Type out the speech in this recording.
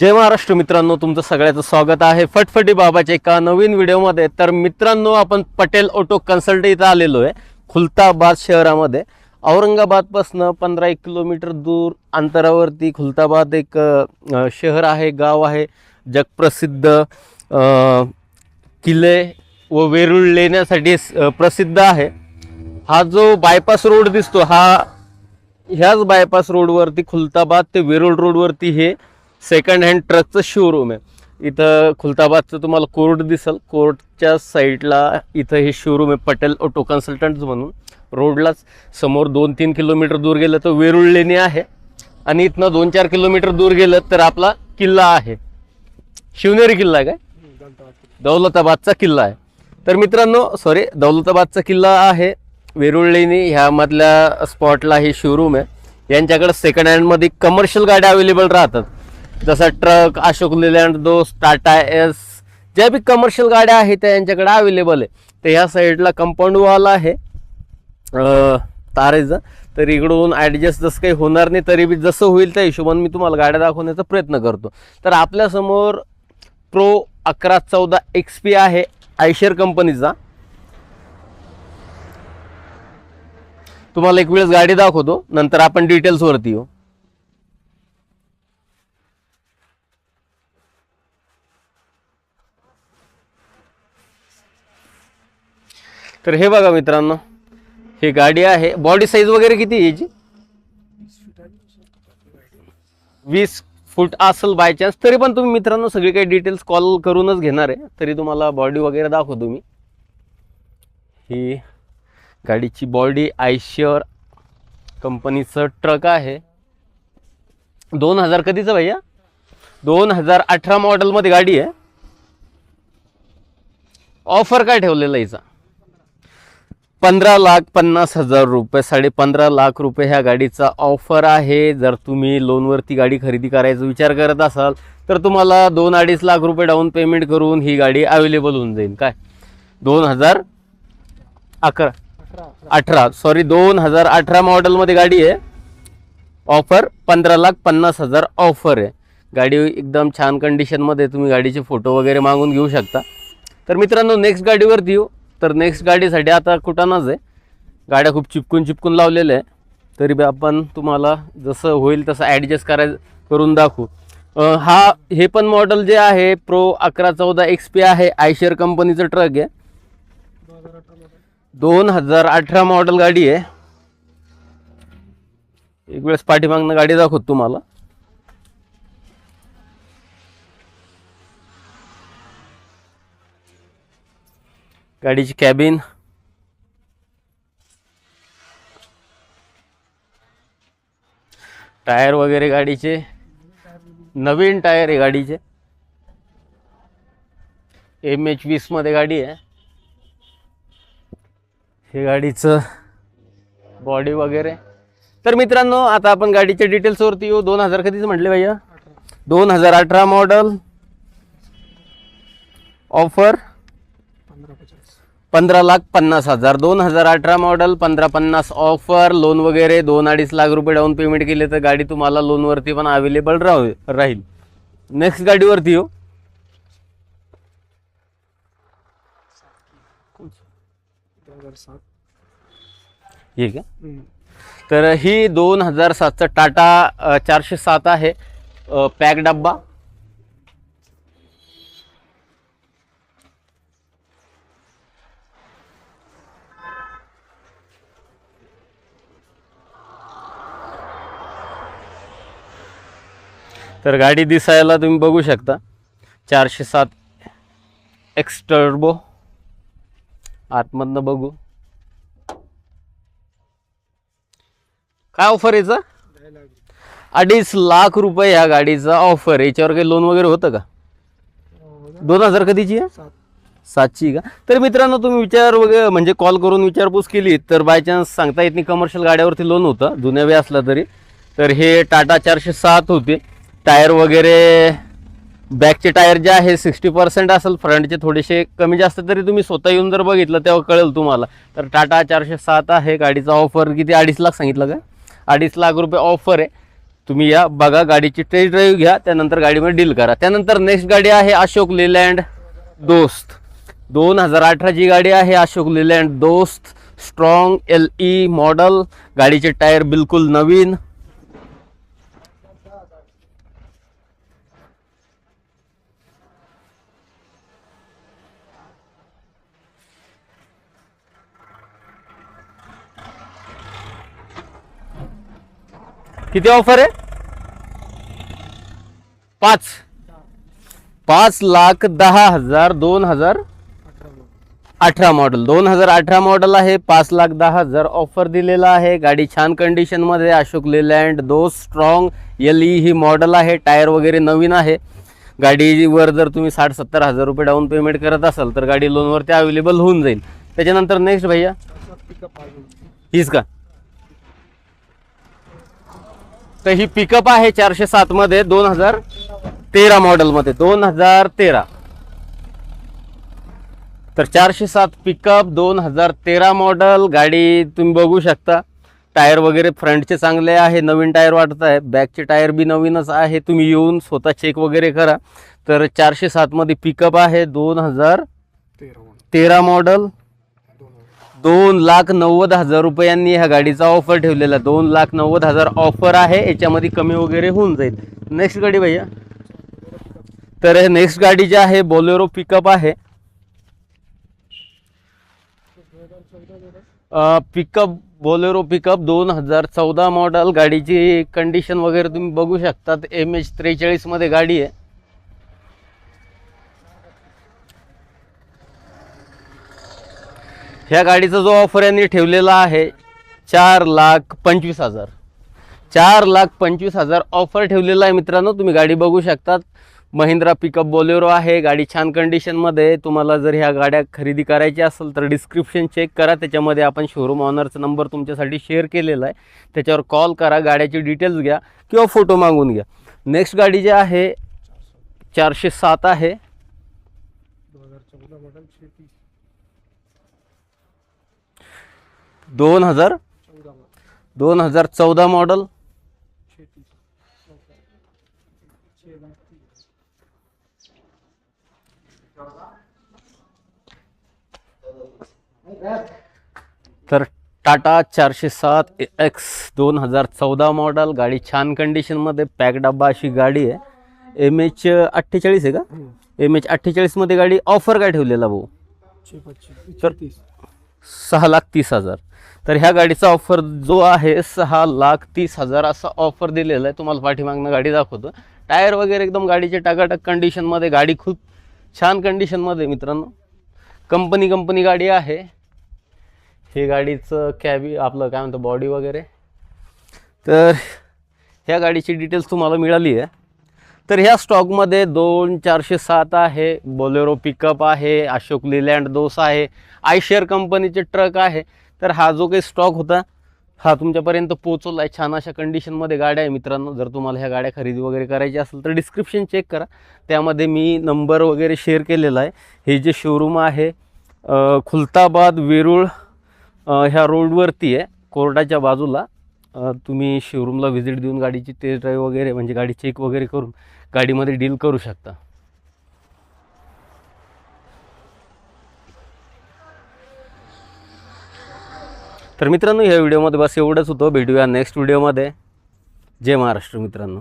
जय महाराष्ट्र मित्रांनो तुमचं सगळ्याचं स्वागत आहे. फटफटी बाबाच्या एका नवीन व्हिडिओमध्ये. तर मित्रांनो आपण पटेल ऑटो कन्सल्ट इथं आलेलो आहे खुलताबाद शहरामध्ये. औरंगाबादपासनं पंधरा एक किलोमीटर दूर अंतरावरती खुलताबाद एक शहर आहे गाव आहे. जगप्रसिद्ध किल्ले व वेरूळ लेण्यासाठी प्रसिद्ध आहे. हा जो बायपास रोड दिसतो हा ह्याच बायपास रोडवरती खुलताबाद ते वेरूळ रोडवरती हे सेकंड हँड ट्रकचं शोरूम आहे. इथं खुलताबादचं तुम्हाला कोर्ट दिसल कोर्टच्या साईडला इथं हे शोरूम आहे पटेल ऑटो कन्सल्टंट्स म्हणून. रोडलाच समोर दोन तीन किलोमीटर दूर गेलं तर वेरुळ लेणी आहे. आणि इथनं दोन चार किलोमीटर दूर गेलं तर आपला किल्ला आहे. शिवनेरी किल्ला आहे काय? दौलताबादचा किल्ला आहे. तर मित्रांनो सॉरी दौलताबादचा किल्ला आहे. वेरुळ लेणी ह्यामधल्या स्पॉटला हे शोरूम आहे. यांच्याकडे सेकंड हँडमध्ये कमर्शियल गाड्या अवेलेबल राहतात. जसा ट्रक अशोक लेलँड दोस्त टाटा एस ज्या बी कमर्शियल गाड्या आहेत त्या यांच्याकडे अवेलेबल आहे. तर ह्या साईडला कंपाऊंड वॉल आहे. तारेचं तर इकडून ॲडजस्ट जसं काही होणार नाही तरी बी जसं होईल त्या हिशोबाने मी तुम्हाला गाड्या दाखवण्याचा प्रयत्न करतो. तर आपल्यासमोर प्रो अकरा चौदा एक्स पी आहे आयशर कंपनीचा. तुम्हाला एक वेळेस गाडी दाखवतो नंतर आपण डिटेल्सवरती येऊ. तर हे बघा मित्रांनो ही गाडी आहे. बॉडी साईज वगैरे किती आहे याची? वीस फूट असेल बाय चान्स तरी पण तुम्ही मित्रांनो सगळी काही डिटेल्स कॉल करूनच घेणार आहे. तरी तुम्हाला बॉडी वगैरे दाखवतो मी. ही गाडीची बॉडी आयशियर कंपनीचं ट्रक आहे. दोन हजार कधीचं भैया? दोन हजार अठरा मॉडेलमध्ये गाडी आहे. ऑफर काय ठेवलेलं आहे पंधरा लाख पन्नास हजार रुपये साडे पंधरा लाख रुपये ह्या गाडीचा ऑफर आहे. जर तुम्ही लोनवरती गाडी खरेदी करायचा विचार करत असाल तर तुम्हाला दोन अडीच लाख रुपये डाऊन पेमेंट करून ही गाडी अवेलेबल होऊन जाईल. काय? दोन हजार अकरा. अठरा. सॉरी दोन हजार अठरा मॉडेलमध्ये गाडी आहे. ऑफर पंधरा लाख पन्नास हजार ऑफर आहे. गाडी एकदम छान कंडिशनमध्ये तुम्ही गाडीचे फोटो वगैरे मागून घेऊ शकता. तर मित्रांनो नेक्स्ट गाडीवर देऊ तर नेक्स्ट गाडीसाठी आता कुठानाच आहे. गाड्या खूप चिपकून चिपकून लावलेल्या आहे. तरी बी आपण तुम्हाला जसं होईल तसं ॲडजस्ट कराय करून दाखवू. हा हे पण मॉडेल जे आहे प्रो अकरा चौदा एक्स पी आहे. आयशर कंपनीचं ट्रक आहे. दोन हजार अठरा मॉडेल गाडी आहे. एक वेळेस पाठीमागनं गाडी दाखवतो तुम्हाला. गाडीची कॅबिन. टायर वगैरे गाडीचे. नवीन टायर आहे गाडीचे. एम एच वीसमध्ये गाडी आहे. हे गाडीचं बॉडी वगैरे. तर मित्रांनो आता आपण गाडीच्या डिटेल्सवरती येऊ. दोन हजार कधीच म्हटले भैया? दोन हजार अठरा मॉडल ऑफर पंधरा लाख पन्नास हजार दोन हजार अठरा मॉडेल पंधरा पन्नास ऑफर लोन वगैरे दोन अडीच लाख रुपये डाऊन पेमेंट केले तर गाडी तुम्हाला लोनवरती पण अवेलेबल राहू राहील. नेक्स्ट गाडीवरती हो. येऊ ठीक आहे तर ही दोन हजार सातचं टाटा चारशे सात आहे पॅक डब्बा. तर गाडी दिसायला तुम्ही बघू शकता. चारशे सात एक्स टर्बो आतमधनं बघू. काय ऑफर याचा? अडीच लाख रुपये ह्या गाडीचा ऑफर याच्यावर काही लोन वगैरे होतं का? दोन हजार कधीची आहे? सातची का? तर मित्रांनो तुम्ही विचार वगैरे म्हणजे कॉल करून विचारपूस केली तर बाय चान्स सांगता येत नाही. कमर्शियल गाड्यावरती लोन होतं. जुन्या वे असला तरी. तर हे टाटा चारशे सात होते. टायर वगैरे बॅकचे टायर जे आहे सिक्स्टी पर्सेंट असेल फ्रंटचे थोडेसे कमी जास्त तरी तुम्ही स्वतः येऊन जर बघितलं तेव्हा कळेल तुम्हाला. तर टाटा चारशे सात आहे गाडीचा ऑफर किती? अडीच लाख सांगितलं का? अडीच लाख रुपये ऑफर आहे. तुम्ही या बघा गाडीची टेस्ट ड्राईव्ह घ्या त्यानंतर गाडीमध्ये डील करा. त्यानंतर नेक्स्ट गाडी आहे अशोक लेलँड दोस्त. दोन हजार अठराची गाडी आहे Ashok Leyland Dost. Strong L E model गाडीचे टायर बिलकुल नवीन. किती ऑफर आहे? पाच. पाच लाख दहा हजार दोन हजार अठरा मॉडेल दोन हजार अठरा मॉडेल आहे. पाच लाख दहा हजार ऑफर दिलेला आहे. गाडी छान कंडिशनमध्ये अशोक लेलँड दो स्ट्रॉंग एल ई ही मॉडेल आहे. टायर वगैरे नवीन आहे. गाडीवर जर तुम्ही साठ सत्तर हजार रुपये डाऊन पेमेंट करत असाल तर गाडी लोनवरती अवेलेबल होऊन जाईल. त्याच्यानंतर नेक्स्ट भैया. हीच का? तर ही पिकअप आहे चारशे सात मध्ये दोन हजार तेरा मॉडेलमध्ये दोन हजार तेरा. तर चारशे सात पिकअप दोन हजार तेरा मॉडल गाडी तुम्ही बघू शकता. टायर वगैरे फ्रंटचे चांगले आहे नवीन टायर वाटत आहे. बॅकचे टायर बी नवीनच आहे. तुम्ही येऊन स्वतः चेक वगैरे करा. तर चारशे सातमध्ये पिकअप आहे दोन हजार तेरा मॉडेल दोन लाख नव्वद हजार रुपयांनी ह्या गाडीचा ऑफर ठेवलेला. दोन लाख नव्वद हजार ऑफर आहे. याच्यामध्ये कमी वगैरे होऊन जाईल. नेक्स्ट गाडी भैया. तर हे नेक्स्ट गाडी जी आहे बोलेरो पिकअप आहे. पिकअप बोलेरो पिकअप दोन हजार चौदा मॉडल गाडीची कंडिशन वगैरे तुम्ही बघू शकतात. एम एच त्रेचाळीसमध्ये गाडी आहे. ह्या गाडीचा जो ऑफर यांनी ठेवलेला आहे चार लाख पंचवीस हजार. चार लाख पंचवीस हजार ऑफर ठेवलेला आहे मित्रांनो तुम्ही गाडी बघू शकतात. महिंद्रा पिकअप बोलेरो आहे गाडी छान कंडिशनमध्ये तुम्हाला जर ह्या गाड्या खरेदी करायची असेल तर डिस्क्रिप्शन चेक करा. त्याच्यामध्ये आपण शोरूम ऑनरचा नंबर तुमच्यासाठी शेअर केलेला आहे. त्याच्यावर कॉल करा गाड्याची डिटेल्स घ्या किंवा फोटो मागून घ्या. नेक्स्ट गाडी जी आहे चारशे सात आहे. दोन हजार दोन हजार चौदा मॉडल. तर टाटा चारशे सात एक्स दोन हजार चौदा मॉडल. गाडी छान कंडिशनमध्ये पॅक डब्बा अशी गाडी आहे. एम एच अठ्ठेचाळीस आहे का? एम एच अठ्ठेचाळीसमध्ये गाडी ऑफर काय ठेवलेला भाऊ? तर सहा लाख तीस हजार. तर ह्या गाडीचा ऑफर जो आहे सहा लाख तीस हजार असा ऑफर दिलेला आहे. तुम्हाला पाठीमागनं गाडी दाखवतो. टायर वगैरे एकदम गाडीचे टाकाटाक कंडिशनमध्ये गाडी खूप छान कंडिशनमध्ये मित्रांनो. कंपनी कंपनी गाडी आहे. हे गाडीचं कॅबी आपलं काय म्हणतं बॉडी वगैरे. तर ह्या गाडीची डिटेल्स तुम्हाला मिळाली आहे. तर ह्या स्टॉकमध्ये दोन चारशे सात आहे बोलेरो पिकअप आहे अशोक लिलँड दोस आहे आयशेअर कंपनीचे ट्रक आहे. तर हा जो काही स्टॉक होता हा तुमच्यापर्यंत पोचवला आहे छान अशा कंडिशनमध्ये गाड्या आहे. मित्रांनो जर तुम्हाला ह्या गाड्या खरेदी वगैरे करायची असेल तर डिस्क्रिप्शन चेक करा. त्यामध्ये मी नंबर वगैरे शेअर केलेला आहे. हे जे शोरूम आहे खुलताबाद वेरूळ ह्या रोडवरती आहे कोर्टाच्या बाजूला. तुम्ही शोरूमला व्हिजिट देऊन गाडीची टेस्ट ड्राईव्ह वगैरे म्हणजे गाडी चेक वगैरे करून गाडीमध्ये डील करू शकता. तर मित्रांनो ह्या व्हिडिओमध्ये बस एवढंच होतं. भेटूया नेक्स्ट व्हिडिओमध्ये जय महाराष्ट्र मित्रांनो.